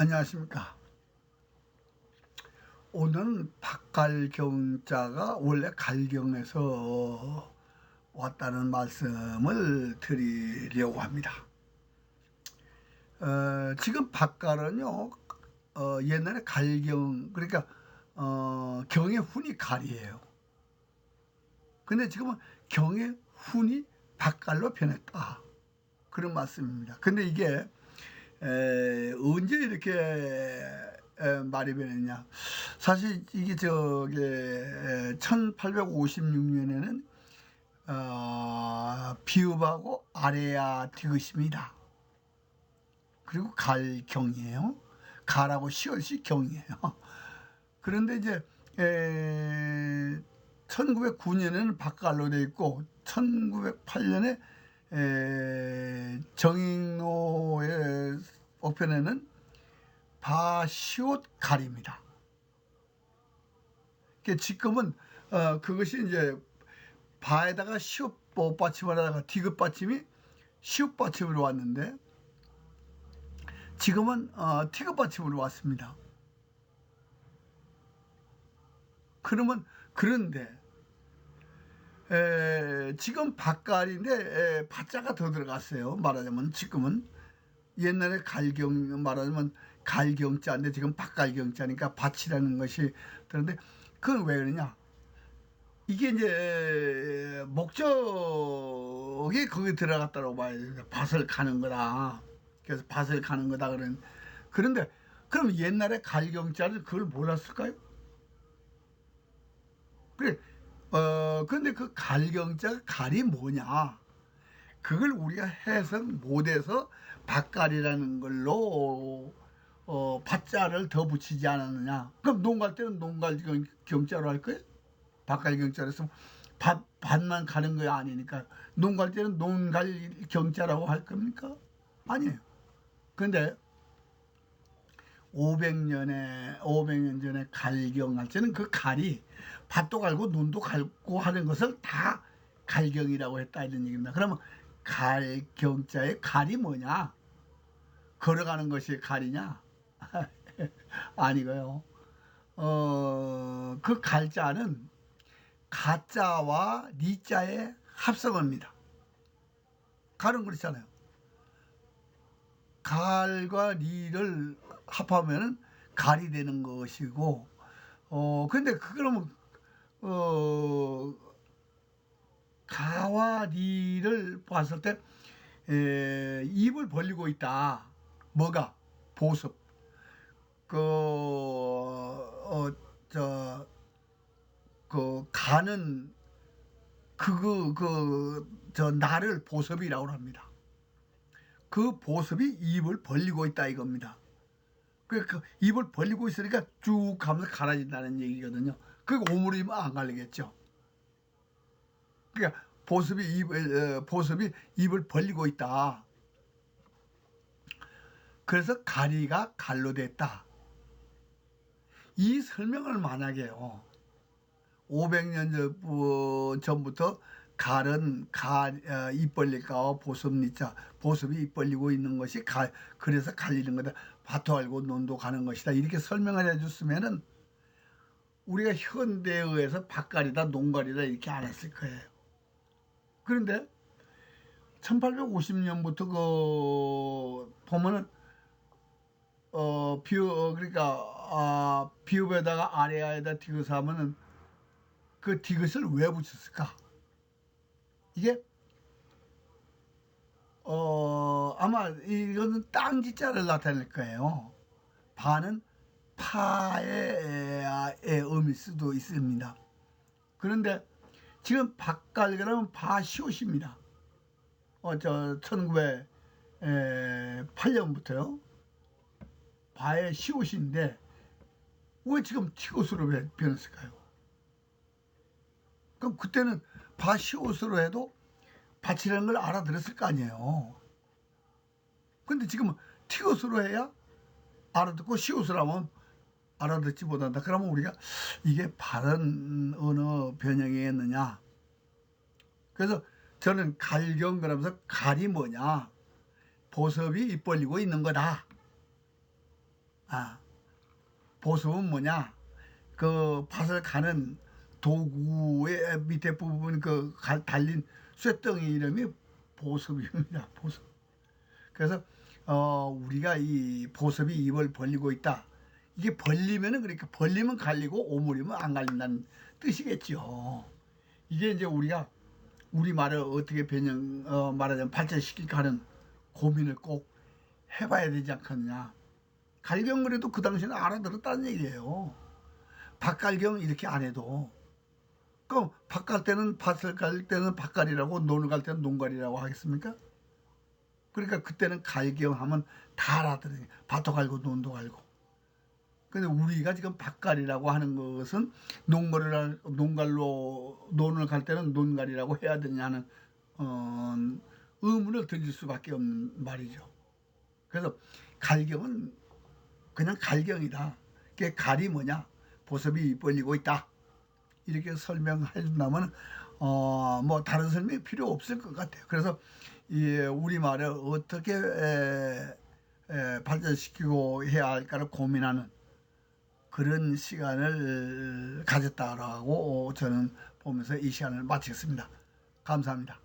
안녕하십니까. 오늘은 박갈경자가 원래 갈경에서 왔다는 말씀을 드리려고 합니다. 어, 지금 박갈은요, 어, 옛날에 갈경, 그러니까, 어, 경의 훈이 갈이에요. 근데 지금은 경의 훈이 박갈로 변했다. 그런 말씀입니다. 근데 이게 에, 언제 이렇게 에, 말이 변했냐? 사실 이게 저게 1856년에는 어, 비읍하고 아레아 디귿입니다. 그리고 갈경이에요. 가라고 시옷이 경이에요. 그런데 이제 에, 1909년에는 박갈로 돼 있고 1908년에 에, 정인호의 옥편에는 바시옷 갈입니다. 지금은 어, 그것이 이제 바에다가 시옷 받침을 하다가 디귿 받침이 시옷 받침으로 왔는데 지금은 어, 티귿 받침으로 왔습니다. 그러면 그런데 에, 지금 박갈인데 에, 바자가 더 들어갔어요. 말하자면 지금은 옛날에 갈경 말하자면 갈경자인데 지금 박갈경자니까 밭이라는 것이 그런데 그건 왜 그러냐? 이게 이제 목적이 거기 들어갔다고 봐야 돼. 밭을 가는 거다. 그래서 밭을 가는 거다 그런. 그런데 그럼 옛날에 갈경자를 그걸 몰랐을까요? 그래 어, 근데 그 갈경자 갈이 뭐냐? 그걸 우리가 해석 못해서 박갈이라는 걸로 어, 밭자를 더 붙이지 않았느냐? 그럼 농갈 때는 농갈 경자로 할 거예요? 박갈 경자로 했으면 밭, 밭만 가는 거 아니니까 농갈 때는 농갈 경자라고 할 겁니까? 아니에요. 근데 500년에 500년 전에 갈경할 때는 그 갈이 밭도 갈고 눈도 갈고 하는 것을 다 갈경이라고 했다 이런 얘기입니다. 그러면 갈 경자의 갈이 뭐냐? 걸어가는 것이 갈이냐? 아니고요. 어, 그 갈자는 가자와 리자의 합성어입니다. 갈은 그렇잖아요. 갈과 리를 합하면 갈이 되는 것이고, 어, 근데 그러면, 어, 가와 리를 봤을 때, 에, 입을 벌리고 있다. 뭐가? 보습. 그, 어, 저, 그, 가는, 그거, 그, 저, 나를 보습이라고 합니다. 그 보습이 입을 벌리고 있다 이겁니다. 그, 그 입을 벌리고 있으니까 쭉 가면서 갈아진다는 얘기거든요. 그 오물이면 안 갈리겠죠. 그러니까 보습이 입 어, 보습이 입을 벌리고 있다. 그래서 가리가 갈로 됐다. 이 설명을 만약에요. 500년 전부터 갈은 가, 어, 입 벌릴까와 보습 니자 보습이 입 벌리고 있는 것이 가, 그래서 갈리는 거다. 밭도 알고 논도 가는 것이다. 이렇게 설명을 해줬으면은 우리가 현대에 의해서 밭갈이다 농갈이다 이렇게 안 했을 거예요. 그런데 1850년부터 그 보면은 어 비읍 그러니까 아 비읍에다가 아래아에다 디귿 하면은 그 디귿을 왜 붙였을까? 이게 어 아마 이거는 땅지자를 나타낼 거예요. 파는 파의 의미일 수도 있습니다. 그런데 지금 박갈그라면 바시옷입니다. 어, 저 1908년부터요. 바의 시옷인데 왜 지금 티옷으로 변했을까요? 그럼 그때는 바시옷으로 해도 밭이라는 걸 알아들었을 거 아니에요. 근데 지금 티옷으로 해야 알아듣고 시옷으로 하면 알아듣지 못한다. 그러면 우리가 이게 바른 언어 변형이었느냐? 그래서 저는 갈경 그러면서 갈이 뭐냐? 보섭이 입 벌리고 있는 거다. 아, 보습은 뭐냐? 그 밭을 가는 도구의 밑에 부분 그 갈- 달린 쇠덩이 이름이 보습입니다. 보습. 그래서 어 우리가 이 보습이 입을 벌리고 있다. 이게 벌리면은 그렇게 벌리면 갈리고 오므리면 안 갈린다는 뜻이겠죠. 이게 이제 우리가 우리 말을 어떻게 변형 어, 말하자면 발전시킬까 하는 고민을 꼭 해봐야 되지 않겠느냐. 갈경그래도 그 당시에는 알아들었다는 얘기예요. 밭갈경 이렇게 안 해도 그럼 밭 갈 때는 밭을 갈 때는 밭갈이라고 논을 갈 때는 농갈이라고 하겠습니까? 그러니까 그때는 갈경 하면 다 알아들어요. 밭도 갈고 논도 갈고. 근데 우리가 지금 밭갈이라고 하는 것은 농가를 할- 농갈로 논을 갈 때는 논갈이라고 해야 되냐는 어, 의문을 던질 수밖에 없는 말이죠. 그래서 갈경은 그냥 갈경이다. 그게 갈이 뭐냐? 보습이 입 벌리고 있다. 이렇게 설명한다면 어, 뭐 다른 설명이 필요 없을 것 같아요. 그래서 이 우리 말을 어떻게 에, 에, 발전시키고 해야 할까를 고민하는 그런 시간을 가졌다라고 저는 보면서 이 시간을 마치겠습니다. 감사합니다.